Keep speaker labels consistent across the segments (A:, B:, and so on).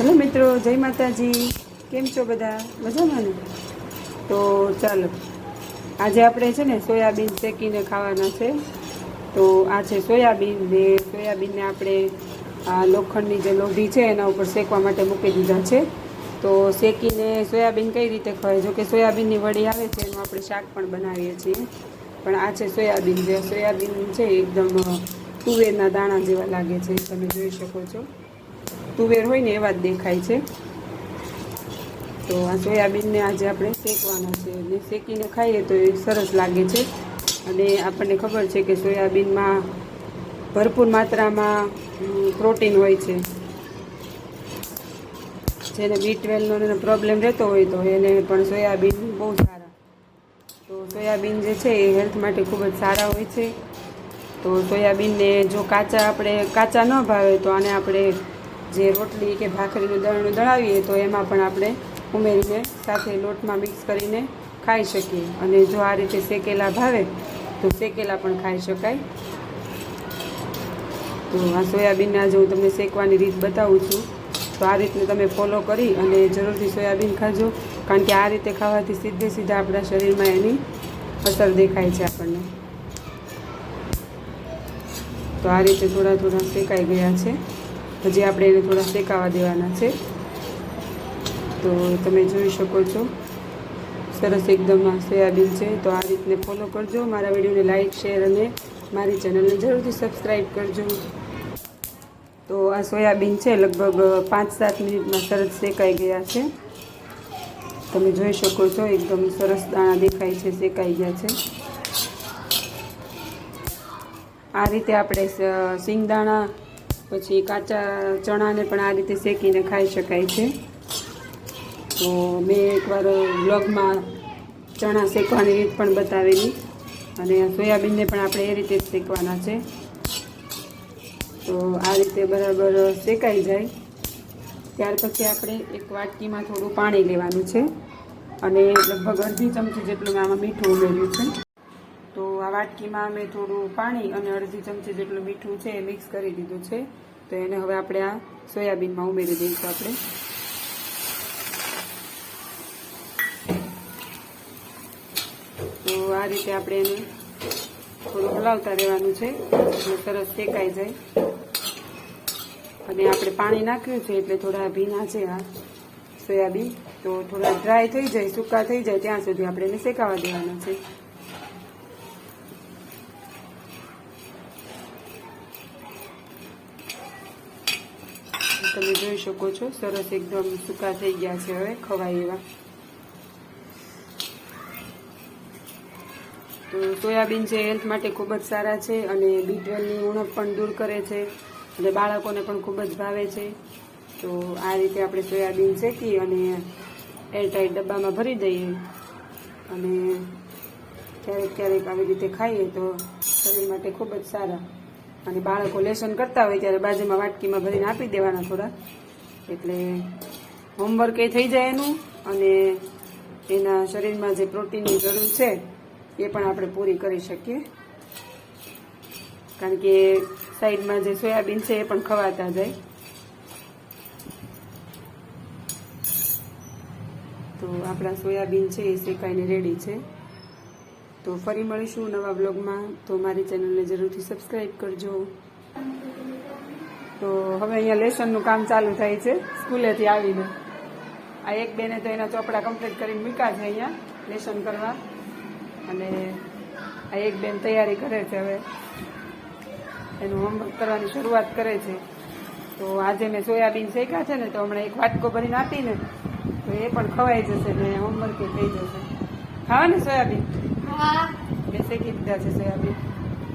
A: Hello મિત્રો, જય માતાજી. કેમ છો બધા? મજામાં ને? તો ચાલો, આજે આપણે છે ને સોયાબીન શેકીને ખાવાના છે. તો આ છે સોયાબીન, ને સોયાબીનને આપણે આ લોખંડની જે લોઢી છે એના ઉપર શેકવા માટે મૂકી દીધા છે. તો શેકીને સોયાબીન કઈ રીતે ખવાય? જો કે સોયાબીનની વડી આવે છે, એનું આપણે શાક પણ બનાવીએ છીએ. પણ આ છે સોયાબીન. જે સોયાબીન છે એકદમ તુવેરના દાણા જેવા લાગે છે, તમે જોઈ શકો છો. તુવેર હોય ને એવા જ દેખાય છે. તો આ સોયાબીનને આજે આપણે શેકવાના છે. અને શેકીને ખાઈએ તો એ સરસ લાગે છે. અને આપણને ખબર છે કે સોયાબીનમાં ભરપૂર માત્રામાં પ્રોટીન હોય છે. જેને બી ટ્વેલ્વનો પ્રોબ્લેમ રહેતો હોય તો એને પણ સોયાબીન બહુ સારા. તો સોયાબીન જે છે એ હેલ્થ માટે ખૂબ જ સારા હોય છે. તો સોયાબીનને જો કાચા આપણે, કાચા ન ભાવે તો આને આપણે જે રોટલી કે ભાખરીનું દળનું દળાવીએ, તો એમાં પણ આપણે ઉમેરીને સાથે લોટમાં મિક્સ કરીને ખાઈ શકીએ. અને જો આ રીતે શેકેલા ભાવે, તો શેકેલા પણ ખાઈ શકાય. તો આ સોયાબીનના જો હું તમને શેકવાની રીત બતાવું છું, તો આ રીતને તમે ફોલો કરી અને જરૂરથી સોયાબીન ખાજો. કારણ કે આ રીતે ખાવાથી સીધે સીધા આપણા શરીરમાં એની અસર દેખાય છે આપણને. તો આ રીતે થોડા થોડા શેકાઈ ગયા છે. હજી આપણે એને થોડા શેકાવા દેવાના છે. તો તમે જોઈ શકો છો. સરસ એકદમ આ સોયાબીન છે. તો આ રીતને ફોલો કરજો. મારા વિડીયોને લાઇક શેર અને મારી ચેનલને જરૂરથી સબસ્ક્રાઈબ કરજો. તો આ સોયાબીન છે, લગભગ પાંચ સાત મિનિટમાં સરસ શેકાઈ ગયા છે. તમે જોઈ શકો છો, એકદમ સરસ દાણા દેખાય છે, શેકાઈ ગયા છે. આ રીતે આપણે સિંગદાણા પછી કાચા ચણાને પણ આ રીતે શેકીને ખાઈ શકાય છે. તો મેં એકવાર બ્લોગમાં ચણા શેકવાની રીત પણ બતાવેલી અને સોયાબીનને પણ આપણે એ રીતે જ શેકવાના છે. તો આ રીતે બરાબર શેકાઈ જાય. ત્યાર પછી આપણે એક વાટકીમાં થોડું પાણી લેવાનું છે અને લગભગ અડધી ચમચી જેટલું આમાં મીઠું ઉમેર્યું છે. વાટકીમાં મેં થોડું પાણી અને અડધી ચમચી જેટલું મીઠું છે એ મિક્સ કરી દીધું છે. તો એને હવે આપણે આ સોયાબીનમાં ઉમેરી દઈશું આપણે. તો આ રીતે આપણે એને થોડું હલાવતા રહેવાનું છે. એટલે સરસ શેકાઈ જાય. અને આપણે પાણી નાખ્યું છે એટલે થોડા ભીના છે આ સોયાબીન. તો થોડા ડ્રાય થઈ જાય, સૂકા થઈ જાય, ત્યાં સુધી આપણે એને શેકાવા દેવાના છે. તમે જોઈ શકો છો. સરસ એકદમ સૂકા થઈ ગયા છે હવે ખવાય એવા. તો સોયાબીન છે, હેલ્થ માટે ખૂબ જ સારા છે અને બી ઉણપ પણ દૂર કરે છે અને બાળકોને પણ ખૂબ જ ભાવે છે. તો આ રીતે આપણે સોયાબીન શેકી અને એરટાઈટ ડબ્બામાં ભરી દઈએ. અને ક્યારેક ક્યારેક આવી રીતે ખાઈએ તો શરીર માટે ખૂબ જ સારા. અને બાળકો લેસન કરતા હોય ત્યારે બાજુમાં વાટકીમાં ભરીને આપી દેવાના થોડા. એટલે હોમવર્ક એ થઈ જાય એનું અને એના શરીરમાં જે પ્રોટીનની જરૂર છે, એ પણ આપણે પૂરી કરી શકીએ. કારણ કે સાઈડમાં જે સોયાબીન છે એ પણ ખવાતા જાય. તો આપણા સોયાબીન છે એ શેકાઈને રેડી છે. તો ફરી મળીશું નવા બ્લોગમાં તો મારી ચેનલને જરૂરથી સબસ્ક્રાઈબ કરજો. તો હવે અહીંયા લેસનનું કામ ચાલુ થાય છે. સ્કૂલેથી આવીને. આ એક બેને તો એના ચોપડા કમ્પ્લીટ કરીને મૂક્યા છે અહીંયા, લેસન કરવા. અને આ એક બેન તૈયારી કરે છે હવે. એનું હોમવર્ક કરવાની શરૂઆત કરે છે. તો આજે મેં સોયાબીન શેખ્યા છે ને, તો હમણાં એક વાટકો ભરીને આપીને, તો એ પણ ખવાઈ જશે ને હોમવર્ક થઈ જશે. ખાવા સોયાબીન? મેં શેકી દીધા છે સોયાબીન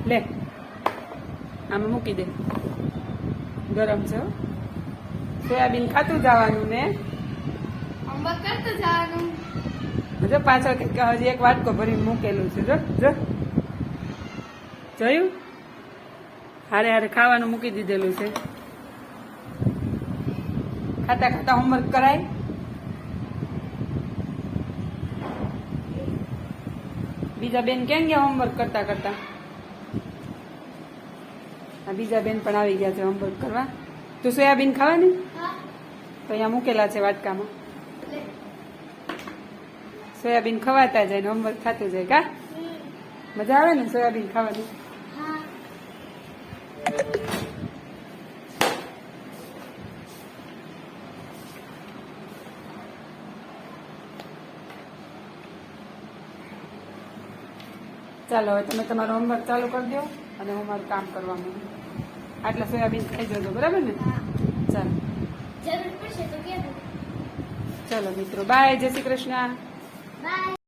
A: લે આમાં મૂકી દે ગરમ છે સોયાબીન ખાતું જવાનું ને
B: કરતું જવાનું
A: જો પાછળ હજી એક વાટકો ભરીને મૂકેલું છે જો જો જોયું હારે હારે ખાવાનું મૂકી દીધેલું છે ખાતા ખાતા હોમવર્ક કરાય બીજા બેન કેમ ગયા હોમવર્ક કરતા કરતા? આ બીજા બેન પણ આવી ગયા છે હોમવર્ક કરવા. તું સોયાબીન ખાવાની? તો અહીંયા મૂકેલા છે વાટકામાં. સોયાબીન ખવાતા જાય ને હોમવર્ક થતું જાય કા? મજા આવે ને સોયાબીન ખાવાની? ચાલો હવે તમે તમારો હોમવર્ક ચાલુ કરી દો અને હું મારું કામ કરવા માંગુ. આટલા સોયાબીન ખાઈ જજો બરાબર ને? ચાલો.
B: જરૂર પડશે તો
A: ચાલો મિત્રો બાય જય શ્રી કૃષ્ણ.
B: બાય.